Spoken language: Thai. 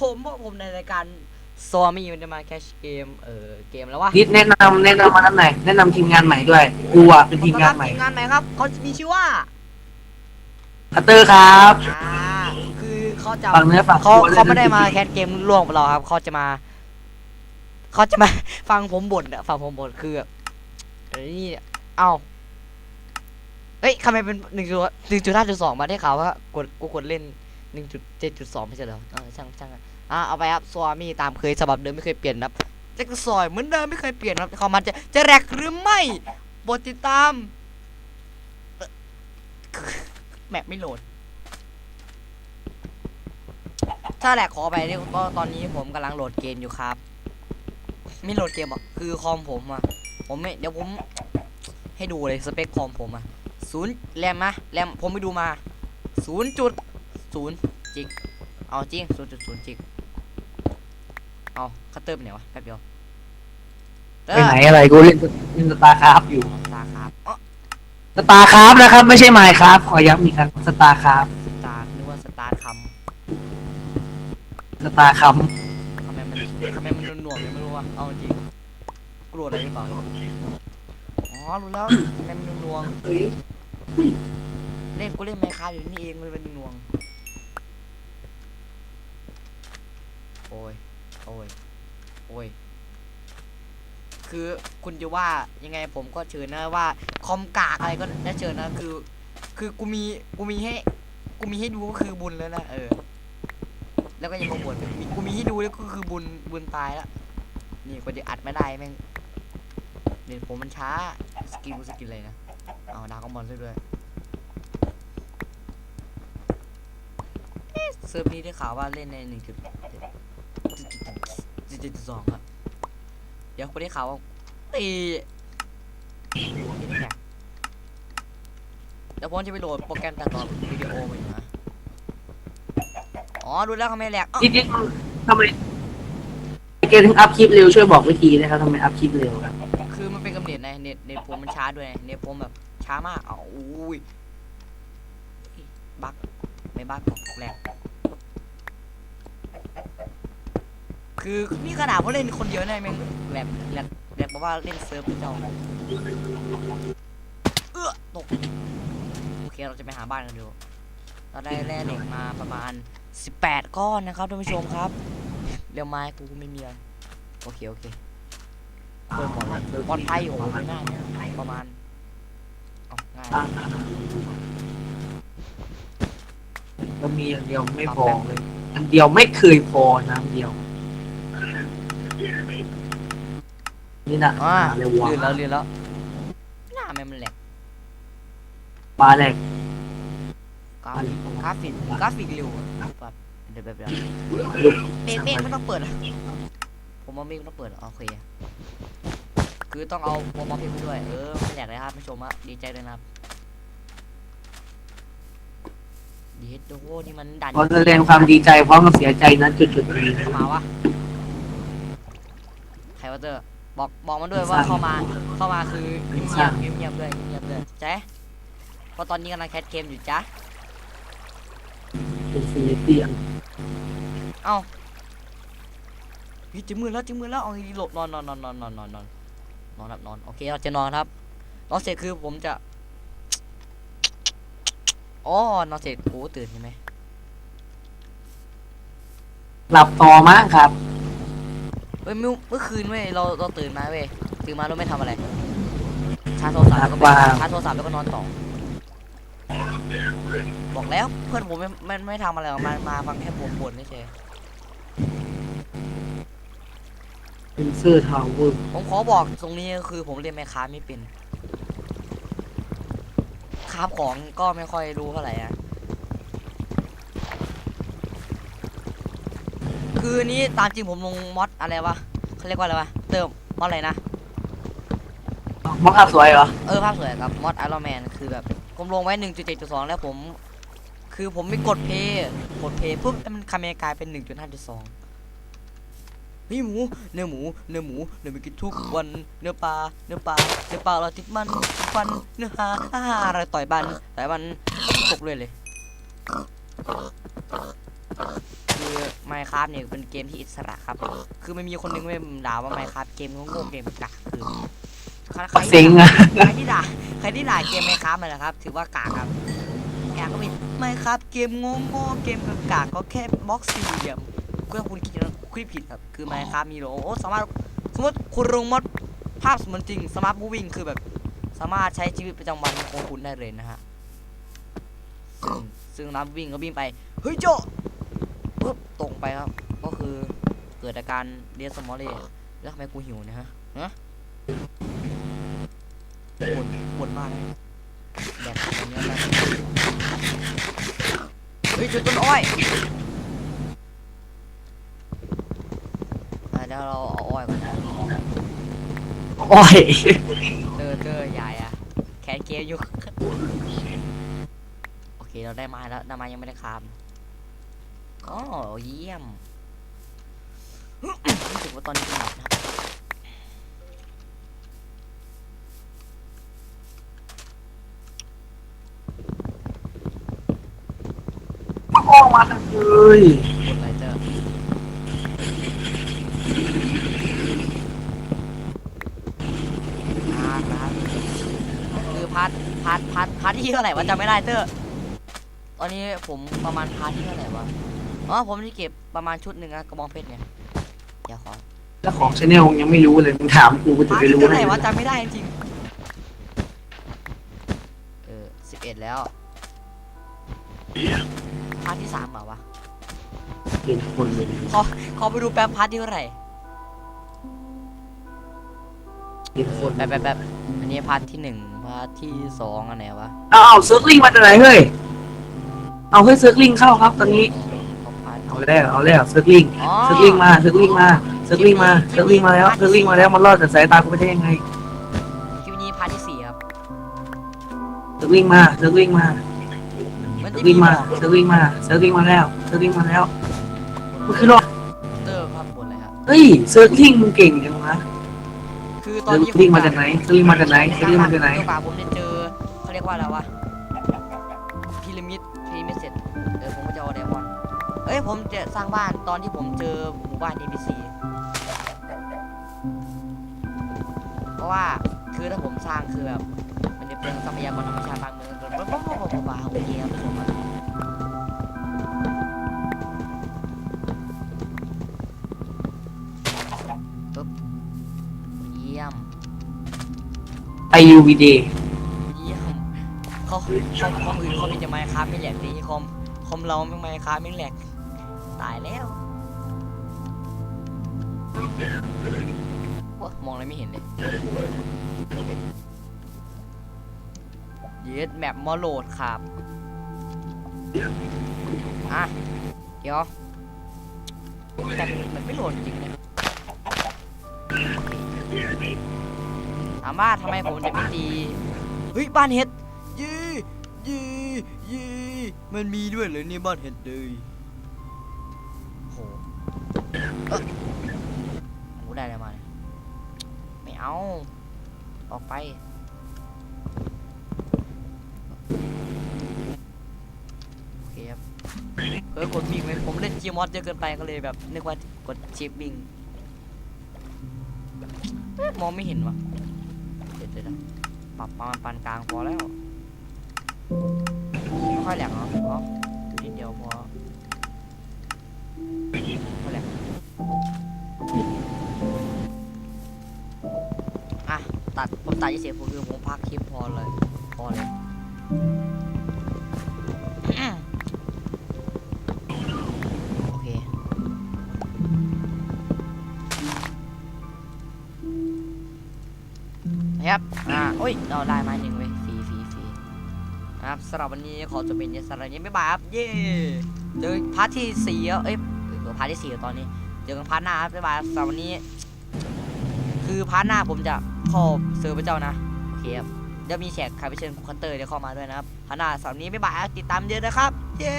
ผมพวกผมในรายการซอมี่มันจะมาแคชเกมเออเกมแล้ววะนิดแนะนำแนะนำมาท่านไหนแนะนำทีมงานใหม่ด้วยกูอะเป็นทีมงานใหม่ทีมงานใหม่ครับเขามีชื่อว่าพัตเตอร์ครับ อ่าคือเขาจะ ฝากเนื้อฝากเขาตัวด้วยเขาไม่ได้นะมาแคสเกมร่วมกับเราครับเขาจะมาเขาจะมา ฟังผมบ่นอะฟังผมบ่นคือแบบเอ้ยนี่เอ้าเฮ้ยทำไมเป็นหนึ่งจุดหนึ่งจุดห้าจุดสองมาได้ข่าวว่ากดกูกดเล่น หนึ่งจุดเจ็ดจุดสองไม่ใช่เหรอเออช่างช่างอะเอาไปครับสวามีตามเคยฉบับเดิมไม่เคยเปลี่ยนครับจะกซอยเหมือนเดิมไม่เคยเปลี่ยนครับเขามันจะจะแรกหรือไม่โปรดติดตามแมปไม่โหลด ถ้าแหลกขอไปนี่ก็ตอนนี้ผมกำลังโหลดเกมอยู่ครับ ไม่โหลดเกมอะคือคอมผมอะผมไม่เดี๋ยวผมให้ดูเลยสเปคคอมผมอะศูนย์แรมนะแรมผมไปดูมาศูนย์จุด ศูนย์จิกเอาจริงศูนย์จุดศูนย์จิกเอาคัตเตอร์ไปไหนวะแป๊บเดียวเตอไปร์ไหนอะไรกูเล่นเล่นสตาร์คราฟอยู่ตาครับอ๋อสตาร์คราฟนะครับ ไม่ใช่ไมค์ครับขอย้ำอีกครั้งสตาร์คราฟสตาร์นึกว่าสตาร์ทคสตาร์คัมำทำไมมันทำไมมันหน่วงๆเนี่ยไม่รู้ว่าเอาจริงกลัวอะไรหรือเปล่าอ๋อรู้แล้วทำไมมันหน่วงๆเล่นกูเล่นไมค์คาอยู่นี่เองมันเป็นหน่วง โอ้ย โอ้ย โอ้ย คือคุณจะว่ายังไงผมก็เชิญนะว่า คอมกากอะไรก็ได้เชิญนะ คือ คือกูมี กูมีให้ กูมีให้ดูก็คือบุญแล้วนะ เออ แล้วก็ยังมาบ่นมีกูมีให้ดูแล้วก็คือบุญ บุญตายแล้ว นี่กูจะอัดไม่ได้แม่งเดี๋ยผมมันช้า สกิลสกิลอะไรนะ เอาดาวก็มอนซะด้วยเซิร์ฟนี้ได้ข่าวว่าเล่นในหนึ่งจุด จุดจุดสองครับเดี๋ยวคุณได้ข่าวว่าตีเดี๋ยวผมจะไปโหลดโปรแกรมตัดต่อวิดีโอมาอยู่นะ อ๋อ ดูแล้วเขาไม่แหลกอ้าวนิดนิดทำไมเกมถึงอัพคลิปเร็วช่วยบอกวิธีนะครับทำไมอัพคลิปเร็วครับคือมันเป็นกำเนิดในเน็ตเน็ตผมมันช้าด้วยไงเน็ตผมแบบช้ามากอ๋ออุ้ยบักไม่บักหรอกแหลก คือนี่ขนาดว่าเล่นคนเดียวเนี่ยแม่งแหลกแหลกแหลกเพราะว่าเล่นเซิร์ฟเจ้าเอื้อตกโอเคเราจะไปหาบ้านกันดู เราได้แร่เหล็กมาประมาณ 18 ก้อนนะครับท่านผู้ชมครับ เรียวไม้กูไม่มีอะไรโอเคโอเคเปิดหมดเลยปลอดภัยอยู่ไม่ง่ายนะประมาณเอาง่ายก็มีอย่างเดียวไม่พอเลย อันเดียวไม่เคยพอน้ำเดียว นี่นะอ่าเร็ววะเรียนแล้วเรียนแล้ว หน้าแม่งมันแหลกปลาแหลกกราฟิกกราฟิกกราฟิกเร็วอะแบบเดี๋ยวแบบเดี๋ยวเมฆเมฆไม่ต้องเปิดอะผมว่าเมฆไม่ต้องเปิดอะโอเค คือต้องเอาโปรโมทเพลงไปด้วย เออไม่อยากเลยครับผู้ชมอะดีใจด้วยนะครับดีเฮดโดนี่มันดัน ขอแสดงความดีใจพร้อมกับเสียใจนั้นจุดจุดๆนี้มาวะใคร วะเตอร์บอกบอกมันด้วยว่าเข้ามาเข้ามาคือเงียบเงียบเงียบๆด้วยเงียบๆด้วยใช่เพราะตอนนี้กำลังแคสเกมอยู่จ้ะเป็นซีเตียนเอ้าพี่จิ้มมือแล้วจิ้มมือแล้วเอาดีหลบนอนนอนนอนนอนนอนนอนนอนนอนครับนอนโอเคเราจะนอนครับนอนเสร็จคือผมจะอ๋อนอนเสร็จโอ้ตื่นใช่ไหมหลับต่อมั้งครับ เฮ้ยเมื่อเมื่อคืนเว้ยเราเราตื่นมาเว้ยตื่นมาเราไม่ทำอะไรชาร์จโทรศัพท์แล้วก็ไปว่าชาร์จโทรศัพท์แล้วก็นอนต่อ บอกแล้วเพื่อนผมไม่ไม่ไม่ทำอะไรหรอกมามาฟังแค่ผมบ่นเฉยเป็นเซอร์ทาวเวอร์ผมขอบอกตรงนี้ก็คือผมเรียนแมคค้าไม่เป็นคาบของก็ไม่ค่อยรู้เท่าไหร่อะ คือนี้ตามจริงผมลงมอดอะไรวะเขาเรียกว่าอะไรวะเติมมอดอะไรนะมองภาพสวยเหรอเออภาพสวยกับมอดไอรอนแมนคือแบบผมลงไว้ 1.7.2 แล้วผม คือผมไม่กดเพย์กดเพย์ปุ๊บแล้วมันคาเมกลายเป็น 1.5.2เฮ้ยหมูเนื้อหมูเนื้อหมูเนื้อหมูกินทุกวันเนื้อปลาเนื้อปลาเนื้อปลาเราติดมันฟันเนื้อหาฮ่าฮ่าอะไรต่อยบันต่อยบันตกเลยเลย คือไม Minecraft เนี่ยเป็นเกมที่อิสระครับ คือมันมีคนนึงไม่ด่าว่า Minecraft เกมโง่ๆเกมกากคือใครใครเซ็งอะใครที่ด่าใครที่ด่าเกม Minecraft มันนะครับ ถือว่ากากครับแกก็มี Minecraft เกมโง่ๆเกมกากๆก็แค่บล็อกสี่เหลี่ยมเพื่อคุณคิดนะคุยผิดครับคือ Minecraft มีโลโอ้สามารถสมมติคุณลงมดภาพเสมือนจริงสมาร์ทบูวิ่งคือแบบ สามารถใช้ชีวิตประจำวันของคุณได้เลยนะฮะซึ่งซึ่งน้ำวิ่งก็วิ่งไปเฮ้ยโจ ปุ๊บตรงไปครับ ก็คือเกิดอาการเรียสมอลเลยแล้วทำไมกูหิวเนะฮะฮะปวดปวดมากเลยแดดตรงนี้แล้วเฮ้ยจุดต้นอ้อยอะเดี๋ยวเราเอาอ้อยก่อนนะอ้อยเตอร์เตอร์ใหญ่อะแขนเกมอยู่โอเคเราได้ไม้แล้วได้ไม้ยังไม่ได้คาม อ๋อเยี่ยม รู้สึกว่าตอนนี้หนักนะครับออกมาทั้งเลยกดไลเตอร์อ่าครับคือพาร์ทพาร์ทพาร์ทพาร์ทที่เท่าไหร่วะจำไม่ได้เตอร์ ตอนนี้ผมประมาณพาร์ทที่เท่าไหร่วะ อ๋อผมที่เก็บประมาณชุดหนึ่งอะกระบองเพชรเนี่ยเดี๋ยวขอแล้วของชาแนลยังไม่รู้เลยมึงถามกูกูจะพาร์ทไปที่รู้เท่าไหได้ร่ไงวะจำไม่ได้จริงๆเออสิบเอ็ดแล้วพาร์ทที่สามเหรอวะเป็นคนเลยขอไปดูแป๊บพาร์ทที่เท่าไหร่เป็นคนแป๊บแป๊บแป๊บอันนี้พาร์ทที่หนึ่งพาร์ทที่สองอันไหนวะเอาเอาเซิร์ฟลิงมาจากไหนเฮ้ยเอาเฮ้ยเซิร์ฟลิงเข้าครับตอนนี้ เอาพาร์ทเอาแล้วเอาแล้วเซิร์ฟลิงอ๋อเซิร์ฟลิงมาเซิร์ฟลิงมาเซิร์ฟลิงมาเซิร์ฟลิงมาแล้วเซิร์ฟลิงมาแล้วมันรอดจากสายตากูไปได้ยังไงคลิปนี้พาร์ทที่สี่ครับเซิร์ฟลิงมาเซิร์ฟลิงมามันเซิจะร์ฟมีลิงบมาอกเซิร์ฟลิงมาเซิร์ฟลิงมาแล้วเซิร์ฟลิงมาแล้วมันคือรอดเตอร์ภาพบนเลยครับเฮ้ยเซิร์ฟลิงมึงเก่งจังวะคือตอเซินร์ฟนี้ลิงมาจากไหนเซิร์ฟลิงมาจากไหนเซิร์ฟลิงมาจากไหนเมื่อก่อนผมจะเจอเขาเรียกว่าอะไรวะ อ้ยผมจะสร้างบ้านตอนที่ผมเจอหมู่บ้าน NPC เพราะว่าคือถ้าผมสร้างคือแบบมันจะเปลืองทรัพยากรธรรมชาติบางเมืองเกินบ้าบ้าบ้าโอเคครับผมครับปึ๊บเยี่ยมไอยูวีเดย์เยี่ยมเขาคอมคอมอื่นเขามีแต่ไมค์ครับไม่แหลกนี้คอมคอมเราไม่ไมค์ครับไม่แหลก ตายแล้วว้ามองอะไรไม่เห็นเลย เยสแมปมอโหลดครับอะเดี๋ยวแต่มันไม่โหลดจริงเลยถามว่าทำไมผมจะไม่ตีเฮ้ยบ้านเห็ดยี่ยี่ยี่มันมีด้วยเหรอเนี่ยบ้านเห็ดเลย กูได้อะไรมาเนี่ยไม่เอา ออกไป โอเคครับเออกดวิ่งไปผมเล่นจีมอสเยอะเกินไปก็เลยแบบนึกว่ากดชิปวิ่งเอ๊ะมองไม่เห็นวะเดี๋ยวเดี๋ยวเดี๋ยวปรับประมาณปานกลางพอแล้วไม่ค่อยแหลกเนาะอ๋อนิดเดียวพอ ตัดผมตัดยี่สิบผมคือผมพักคลิปพอเลย พอเลยโอเค นะครับ อ่าโอ้ย เราได้ไม้หนึ่งเว้ยฟรีฟรีฟรีนะครับสำหรับวันนี้ขอจบเป็นเยสระนี้บ๊ายบายครับ เย้เจอพาร์ทที่สี่แล้วเอ้ยเออพาร์ทที่สี่แล้วตอนนี้ เจอกันพาร์ทหน้าครับบ๊ายบายครับสำหรับวันนี้ คือพาร์ทหน้าผมจะ เข้าเซิร์ฟพระเจ้านะ โอเคครับเดี๋ยวมีแฉกใครไปเชิญคุณคัตเตอร์เดี๋ยวเข้ามาด้วยนะครับพาร์ทหน้าสามนี้ไม่บายติดตามเยอะนะครับ เย้